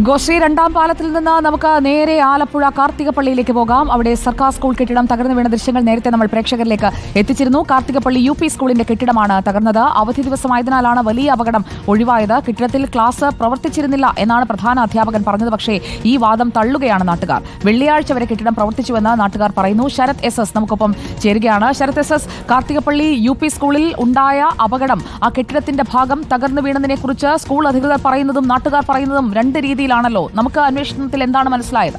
ഗോശ്രീ രണ്ടാം പാലത്തിൽ നിന്ന് നമുക്ക് നേരെ ആലപ്പുഴ കാർത്തികപ്പള്ളിയിലേക്ക് പോകാം. അവിടെ സർക്കാർ സ്കൂൾ കെട്ടിടം തകർന്നു വീണ ദൃശ്യങ്ങൾ നേരത്തെ നമ്മൾ പ്രേക്ഷകരിലേക്ക് എത്തിച്ചിരുന്നു. കാർത്തികപ്പള്ളി യു പി സ്കൂളിന്റെ കെട്ടിടമാണ് തകർന്നത്. അവധി ദിവസമായതിനാലാണ് വലിയ അപകടം ഒഴിവായത്. കെട്ടിടത്തിൽ ക്ലാസ് പ്രവർത്തിച്ചിരുന്നില്ല എന്നാണ് പ്രധാന അധ്യാപകൻ പറഞ്ഞത്. പക്ഷേ ഈ വാദം തള്ളുകയാണ് നാട്ടുകാർ. വെള്ളിയാഴ്ച വരെ കെട്ടിടം പ്രവർത്തിച്ചുവെന്ന് നാട്ടുകാർ പറയുന്നു. ശരത് എസ് എസ് നമുക്കൊപ്പം ചേരുകയാണ്. Sarath S S Karthikappally U P സ്കൂളിൽ ഉണ്ടായ അപകടം ആ കെട്ടിടത്തിന്റെ ഭാഗം തകർന്നു വീണതിനെക്കുറിച്ച് സ്കൂൾ അധികൃതർ പറയുന്നതും നാട്ടുകാർ പറയുന്നതും രണ്ട് രീതിയിലാണല്ലോ നമുക്ക് അന്വേഷണത്തിൽ എന്താണ് മനസ്സിലായത്?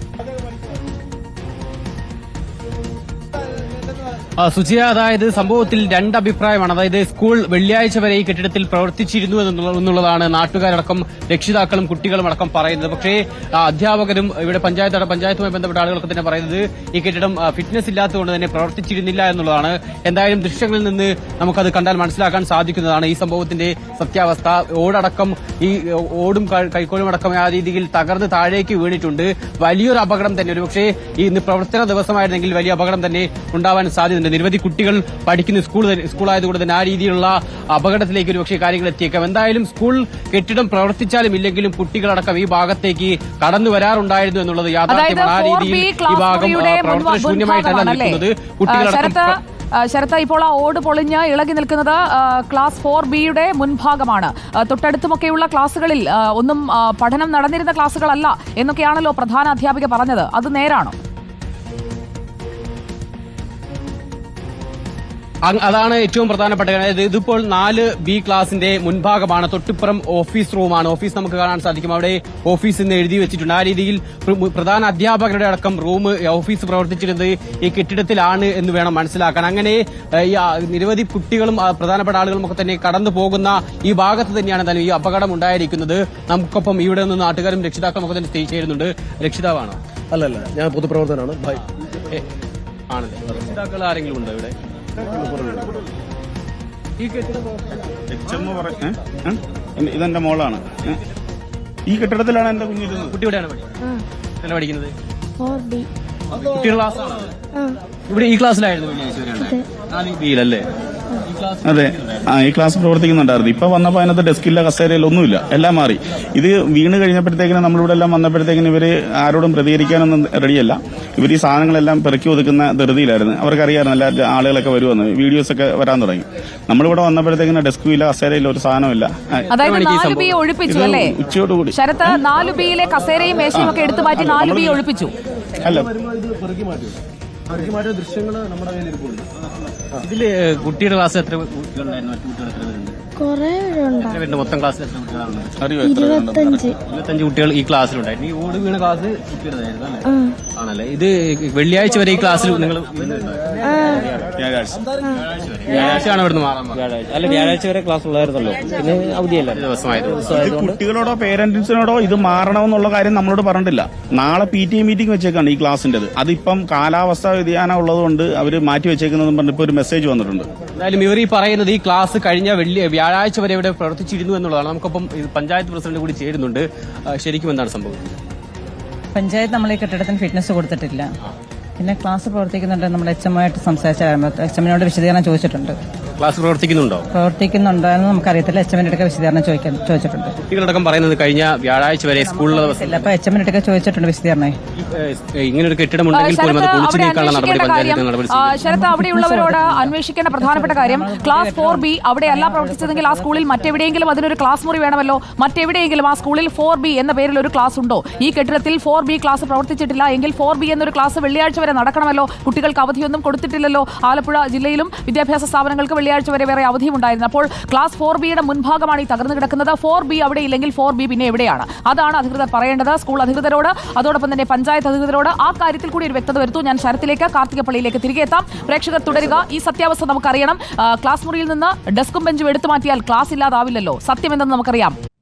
സുജിയ അതായത് സംഭവത്തിൽ രണ്ട് അഭിപ്രായമാണ് അതായത് സ്കൂൾ വെള്ളിയാഴ്ച വരെ ഈ കെട്ടിടത്തിൽ പ്രവർത്തിച്ചിരുന്നു എന്നുള്ളതാണ് നാട്ടുകാരടക്കം രക്ഷിതാക്കളും കുട്ടികളും അടക്കം പറയുന്നത്. പക്ഷേ അധ്യാപകരും ഇവിടെ പഞ്ചായത്ത് പഞ്ചായത്തുമായി ബന്ധപ്പെട്ട ആളുകളൊക്കെ തന്നെ പറയുന്നത് ഈ കെട്ടിടം ഫിറ്റ്നസ് ഇല്ലാത്തതുകൊണ്ട് തന്നെ പ്രവർത്തിച്ചിരുന്നില്ല എന്നുള്ളതാണ്. എന്തായാലും ദൃശ്യങ്ങളിൽ നിന്ന് നമുക്കത് കണ്ടാൽ മനസ്സിലാക്കാൻ സാധിക്കുന്നതാണ് ഈ സംഭവത്തിന്റെ സത്യാവസ്ഥ. ഓടടക്കം ഈ ഓടും കൈക്കോളും അടക്കം ആ രീതിയിൽ തകർന്ന് താഴേക്ക് വീണിട്ടുണ്ട്. വലിയൊരു അപകടം തന്നെ ഒരുപക്ഷേ ഇന്ന് പ്രവർത്തന ദിവസമായിരുന്നെങ്കിൽ വലിയ അപകടം തന്നെ ഉണ്ടാവാൻ സാധ്യതയുണ്ട് നിരവധി കുട്ടികൾ പഠിക്കുന്ന സ്കൂൾ സ്കൂളായതുകൊണ്ട് തന്നെ ആ രീതിയിലുള്ള അപകടത്തിലേക്ക് ഒരുപക്ഷേ കാര്യങ്ങൾ എത്തിയേക്കാം. എന്തായാലും സ്കൂൾ കെട്ടിടം പ്രവർത്തിച്ചാലും ഇല്ലെങ്കിലും കുട്ടികളടക്കം ഈ ഭാഗത്തേക്ക് കടന്നു വരാറുണ്ടായിരുന്നു എന്നുള്ളത് യാഥാർത്ഥ്യമാണ്. ആ രീതിയിൽ ഈ ഭാഗം മുറിയുടെ ആ, പ്രവർത്തന ശൂന്യമായിട്ടല്ല മുൻഭാഗമാണല്ലേ നിൽക്കുന്നത് കുട്ടികളടക്കം ശരത്ത് ഇപ്പോൾ ആ ഓട് പൊളിഞ്ഞ് ഇളകി നിൽക്കുന്നത് ക്ലാസ് ഫോർ ബിയുടെ മുൻഭാഗമാണ്. തൊട്ടടുത്തുമൊക്കെയുള്ള ക്ലാസ്സുകളിൽ ഒന്നും പഠനം നടന്നിരുന്ന ക്ലാസ്സുകളല്ല എന്നൊക്കെയാണല്ലോ പ്രധാന അധ്യാപിക പറഞ്ഞത്. അത് നേരാണോ? അതാണ് ഏറ്റവും പ്രധാനപ്പെട്ട കാര്യം. അതായത് ഇതിപ്പോൾ നാല് ബി ക്ലാസിന്റെ മുൻഭാഗമാണ്. തൊട്ടിപ്പുറം ഓഫീസ് റൂമാണ്. ഓഫീസ് നമുക്ക് കാണാൻ സാധിക്കും. അവിടെ ഓഫീസ് എന്ന് എഴുതി വെച്ചിട്ടുണ്ട്. ആ രീതിയിൽ പ്രധാന അധ്യാപകരുടെ അടക്കം റൂം ഓഫീസ് പ്രവർത്തിച്ചിരുന്നത് ഈ കെട്ടിടത്തിലാണ് എന്ന് വേണം മനസ്സിലാക്കാൻ. അങ്ങനെ നിരവധി കുട്ടികളും പ്രധാനപ്പെട്ട ആളുകളും ഒക്കെ തന്നെ കടന്നു പോകുന്ന ഈ ഭാഗത്ത് തന്നെയാണ് തന്നെ ഈ അപകടം ഉണ്ടായിരിക്കുന്നത്. നമുക്കൊപ്പം ഇവിടെ നിന്ന് നാട്ടുകാരും രക്ഷിതാക്കളും ഒക്കെ തന്നെ സ്റ്റേ ചെയ്യുന്നുണ്ട്. രക്ഷിതാവാണോ? അല്ലല്ല ഞാൻ പൊതുപ്രവർത്തനാണ് ആണല്ലേ? രക്ഷിതാക്കൾ ആരെങ്കിലും ഉണ്ടോ ഇവിടെ? ഇതെന്റെ മോളാണ്. ഈ കെട്ടിടത്തിലാണ് എന്റെ കുഞ്ഞിരുന്നത് കുട്ടി പഠിക്കുന്നത്. കുട്ടിയുടെ ക്ലാസ്സാണ്. ഇവിടെ ഈ ക്ലാസ്സിലായിരുന്നു ബിയിലല്ലേ ഈ ക്ലാസ് അതെ. ആ ഈ ക്ലാസ് പ്രവർത്തിക്കുന്നുണ്ടായിരുന്നു. ഇപ്പൊ വന്നപ്പോ അതിനകത്ത് ഡെസ്കില്ല കസേരയില്ല ഒന്നുമില്ല. എല്ലാം മാറി. ഇത് വീണ് കഴിഞ്ഞപ്പോഴത്തേക്കിനും നമ്മളിവിടെ എല്ലാം വന്നപ്പോഴത്തേക്കിനും ഇവർ ആരോടും പ്രതികരിക്കാനൊന്നും റെഡിയല്ല ഇവർ ഈ സാധനങ്ങളെല്ലാം പെറുക്കി ഒതുക്കുന്ന ധൃതിയിലായിരുന്നു. അവർക്കറിയാമായിരുന്നു എല്ലാ ആളുകളൊക്കെ വരുമെന്ന്. വീഡിയോസ് ഒക്കെ വരാൻ തുടങ്ങി. നമ്മളിവിടെ വന്നപ്പോഴത്തേക്കിന് ഡെസ്കും ഇല്ല കസേരയില്ല ഒരു സാധനമില്ല അതായത് നാല് ബി? ഒഴിപ്പിച്ചു അല്ലേ? ഉച്ചയോടുകൂടി. ശരത്ത് നാല് ബിയിലെ കസേരയും മേശയും ഒക്കെ എടുത്തു മാറ്റി നാല് ബി ഒഴിപ്പിച്ചു. അല്ല. പെറുക്കി മാറ്റി പെറുക്കി മാറ്റിയ ദൃശ്യങ്ങൾ നമ്മുടെ കയ്യിൽ ഇരിപ്പുണ്ട് ഇതിൽ കുട്ടിയുടെ ക്ലാസ് എത്ര കുട്ടികളുണ്ടായിരുന്നു? മറ്റു കുട്ടികൾ എത്ര പേരുണ്ട്? മൊത്തം കുട്ടികളാണ്? ഇരുപത്തഞ്ച്. കുട്ടികൾ ഈ ക്ലാസ്സിലുണ്ടായിരുന്നു ഈ ഓട് വീണ ക്ലാസ് ആ. ആണല്ലേ? ഇത് വെള്ളിയാഴ്ച വരെ ഈ ക്ലാസ്സിൽ നിങ്ങൾ വ്യാഴാഴ്ച. വ്യാഴാഴ്ചയാണ് ഇവിടുന്ന് മാറാൻ. അല്ല വ്യാഴാഴ്ച വരെ ക്ലാസ് ഉള്ളായിരുന്നല്ലോ. പിന്നെ അവധിയല്ല? ദിവസമായിരുന്നു. ഇത് കുട്ടികളോടോ പേരന്റ്സിനോടോ ഇത് മാറണമെന്നുള്ള കാര്യം നമ്മളോട് പറഞ്ഞിട്ടില്ല. നാളെ പി ടി എ മീറ്റിംഗ് വെച്ചേക്കാണ് ഈ ക്ലാസിന്റെ അതിപ്പം കാലാവസ്ഥ വ്യതിയാനം ഉള്ളതുകൊണ്ട് അവർ മാറ്റി വെച്ചേക്കുന്നതെന്ന് പറഞ്ഞിപ്പോ ഒരു മെസ്സേജ് വന്നിട്ടുണ്ട്. എന്തായാലും ഇവർ ഈ പറയുന്നത് ഈ ക്ലാസ് കഴിഞ്ഞ വെള്ളി വ്യാഴാഴ്ച വരെ ഇവിടെ പ്രവർത്തിച്ചിരുന്നു എന്നുള്ളതാണ്. നമുക്കൊപ്പം പഞ്ചായത്ത് പ്രസിഡന്റ് കൂടി ചേരുന്നുണ്ട്. ശരിക്കും എന്താണ് സംഭവം? പഞ്ചായത്ത് നമ്മൾ ഈ കെട്ടിടത്തിന് ഫിറ്റ്നസ് കൊടുത്തിട്ടില്ല. പിന്നെ ക്ലാസ് പ്രവർത്തിക്കുന്നുണ്ട് നമ്മൾ എച്ച് എമ്മുമായിട്ട് സംസാരിച്ച എച്ച് എമ്മിനോട് വിശദീകരണം ചോദിച്ചിട്ടുണ്ട്. ക്ലാസ് പ്രവർത്തിക്കുന്നുണ്ടോ? പ്രവർത്തിക്കുന്നുണ്ടോ എന്ന് നമുക്കറിയത്തില്ല. എച്ച് എമ്മിന്റെ അടുക്ക വിശദീകരണം ചോദിക്കാൻ ചോദിച്ചിട്ടുണ്ട്. കുട്ടികളടക്കം പറയുന്നത് കഴിഞ്ഞ വ്യാഴാഴ്ച വരെ സ്കൂളിലെ ദിവസം അപ്പൊ എച്ച് എമ്മിന്റെ അടുക്ക ചോദിച്ചിട്ടുണ്ട് വിശദീകരണം. ഇങ്ങനെ ഒരു കെട്ടിടം ഉണ്ടെങ്കിൽ പോലും അത് പൊളിച്ചു നീക്കാനുള്ള നടപടി പഞ്ചായത്ത് നടപടി ശരത്ത് അവിടെയുള്ളവരോട് അന്വേഷിക്കേണ്ട പ്രധാനപ്പെട്ട കാര്യം ക്ലാസ് ഫോർ ബി അവിടെയല്ല പ്രവർത്തിച്ചതെങ്കിൽ ആ സ്കൂളിൽ മറ്റെവിടെയെങ്കിലും അതിനൊരു ക്ലാസ് മുറി വേണമല്ലോ. മറ്റെവിടെയെങ്കിലും ആ സ്കൂളിൽ ഫോർ ബി എന്ന പേരിൽ ഒരു ക്ലാസ് ഉണ്ടോ? ഈ കെട്ടിടത്തിൽ ഫോർ ബി ക്ലാസ് പ്രവർത്തിച്ചിട്ടില്ല എങ്കിൽ ഫോർ ബി എന്നൊരു ക്ലാസ് വെള്ളിയാഴ്ച വരെ നടക്കണമല്ലോ. കുട്ടികൾക്ക് അവധിയൊന്നും കൊടുത്തിട്ടില്ലല്ലോ. ആലപ്പുഴ ജില്ലയിലും വിദ്യാഭ്യാസ സ്ഥാപനങ്ങൾക്ക് വെള്ളിയാഴ്ച വരെ വേറെ അവധിയും ഉണ്ടായിരുന്നു അപ്പോൾ ക്ലാസ് ഫോർ ബിയുടെ മുൻഭാഗമാണ് ഈ തകർന്നു കിടക്കുന്നത്. ഫോർ ബി അവിടെ ഇല്ലെങ്കിൽ ഫോർ ബി പിന്നെ എവിടെയാണ്? അതാണ് അധികൃതർ പറയേണ്ടത്. സ്കൂൾ അധികൃതരോട് അതോടൊപ്പം തന്നെ പഞ്ചായത്ത് അധികൃതരോട് ആ കാര്യത്തിൽ കൂടി ഒരു വ്യക്തത വരുത്തു. ഞാൻ ശരത്തിലേക്ക് കാർത്തികപ്പള്ളിയിലേക്ക് തിരികെ എത്താം. പ്രേക്ഷകർ തുടരുക. ഈ സത്യാവസ്ഥ നമുക്കറിയണം. ക്ലാസ് മുറിയിൽ നിന്ന് ഡെസ്കും ബെഞ്ചും എടുത്തു മാറ്റിയാൽ ക്ലാസ് ഇല്ലാതാവില്ലല്ലോ. സത്യമെന്തെന്ന് നമുക്കറിയാം.